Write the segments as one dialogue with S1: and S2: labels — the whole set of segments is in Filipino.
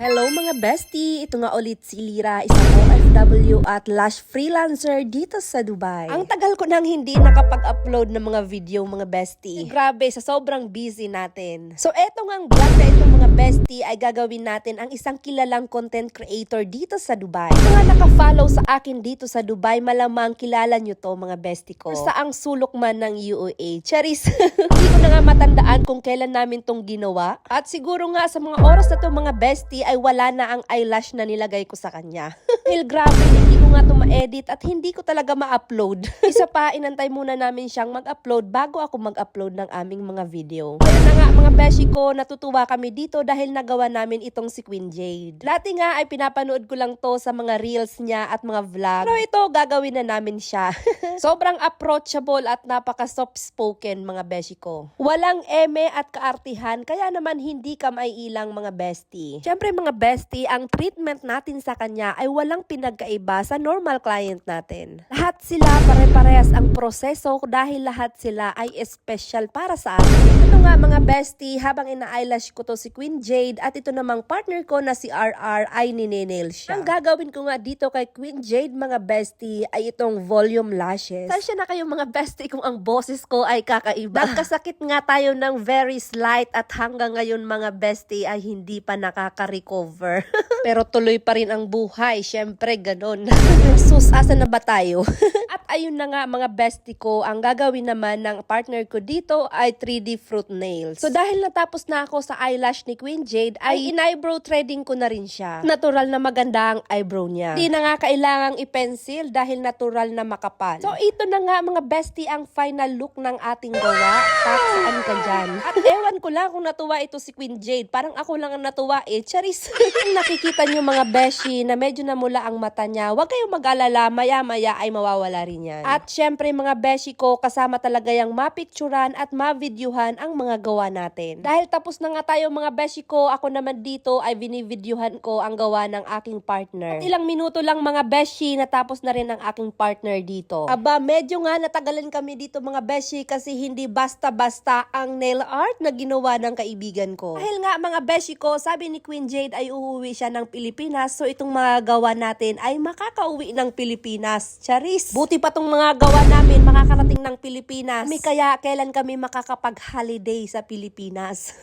S1: Hello mga bestie! Ito nga ulit si Lira, isang OFW at lash freelancer dito sa Dubai. Ang tagal ko nang hindi nakapag-upload ng mga video mga bestie. Grabe, sa sobrang busy natin. So eto nga ang vlog na ito mga bestie ay gagawin natin ang isang kilalang content creator dito sa Dubai. Mga naka-follow sa akin dito sa Dubai, malamang kilala nyo to mga bestie ko. Sa ang sulok man ng UOA. Charis! Hindi ko na nga matandaan kung kailan namin tong ginawa. At siguro nga sa mga oras na to mga bestie ay wala na ang eyelash na nilagay ko sa kanya. Dahil grabe, hindi ko nga to ma-edit at hindi ko talaga ma-upload. Isa pa, inantay muna namin siyang mag-upload bago ako mag-upload ng aming mga video. Kaya na nga mga beshi ko, natutuwa kami dito dahil nagawa namin itong si Queen Jade. Dati nga ay pinapanood ko lang to sa mga reels niya at mga vlog. Pero ito, gagawin na namin siya. Sobrang approachable at napaka soft spoken mga beshi ko. Walang eme at kaartihan kaya naman hindi ka maiilang mga bestie. Siyempre mga bestie, ang treatment natin sa kanya ay walang pinagkaiba sa normal client natin. Lahat sila pare-parehas ang proseso dahil lahat sila ay special para sa atin. Ito nga mga bestie, habang ina-eyelash ko to si Queen Jade at ito namang partner ko na si RR ay nininail siya. Ang gagawin ko nga dito kay Queen Jade mga bestie ay itong volume lashes. Tansya na kayo mga bestie kung ang boses ko ay kakaiba. Nagkasakit nga tayo ng very slight at hanggang ngayon mga bestie ay hindi pa nakaka-recover. Pero tuloy pa rin ang buhay, syempre ganon. Sus, asa na ba tayo? At ayun na nga mga bestie ko, ang gagawin naman ng partner ko dito ay 3D fruit nails. So dahil natapos na ako sa eyelash ni Queen Jade, ay in-eyebrow threading ko na rin siya. Natural na maganda ang eyebrow niya. Hindi na nga kailangang i-pencil dahil natural na makapal. So ito na nga mga bestie ang final look ng ating gawa. Pat, saan ka dyan? At ewan ko lang kung natuwa ito si Queen Jade. Parang ako lang ang natuwa eh. Charis. Nakikita niyo mga beshi na medyo namula ang mata niya. Huwag kayong mag-alala. Maya-maya ay mawawala rin yan. At syempre mga beshi ko, kasama talaga yung mapicturan at mavideohan ang mga gawa natin. Dahil tapos na nga tayo mga beshi ko, ako naman dito ay binivideohan ko ang gawa ng aking partner. At ilang minuto lang mga beshi, natapos na rin ang aking partner dito. Aba, medyo nga natagalan kami dito mga beshi kasi hindi basta-basta ang nail art na ginawa ng kaibigan ko. Dahil nga mga beshi ko, sabi ni Queen Jade ay uuwi siya ng Pilipinas so itong mga gawa natin ay makakauwi ng Pilipinas. Charis! Buti pa tong mga gawa namin makakarating ng Pilipinas. Kami kaya kailan kami makakapag-holiday sa Pilipinas.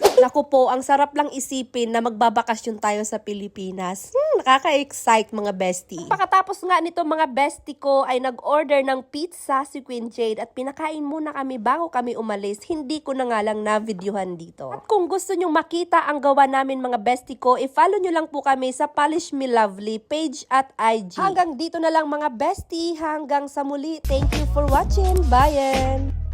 S1: Naku po, ang sarap lang isipin na magbabakasyon tayo sa Pilipinas. Hmm, nakaka-excite mga bestie. Pagkatapos nga nito mga bestie ko ay nag-order ng pizza si Queen Jade at pinakain muna kami bago kami umalis. Hindi ko na nga lang na-videohan dito. At kung gusto nyong makita ang gawa namin mga bestie ko, i-follow nyo lang po kami sa Polish Me Lovely page at IG. Hanggang dito na lang mga bestie. Hanggang sa muli. Thank you for watching. Bye!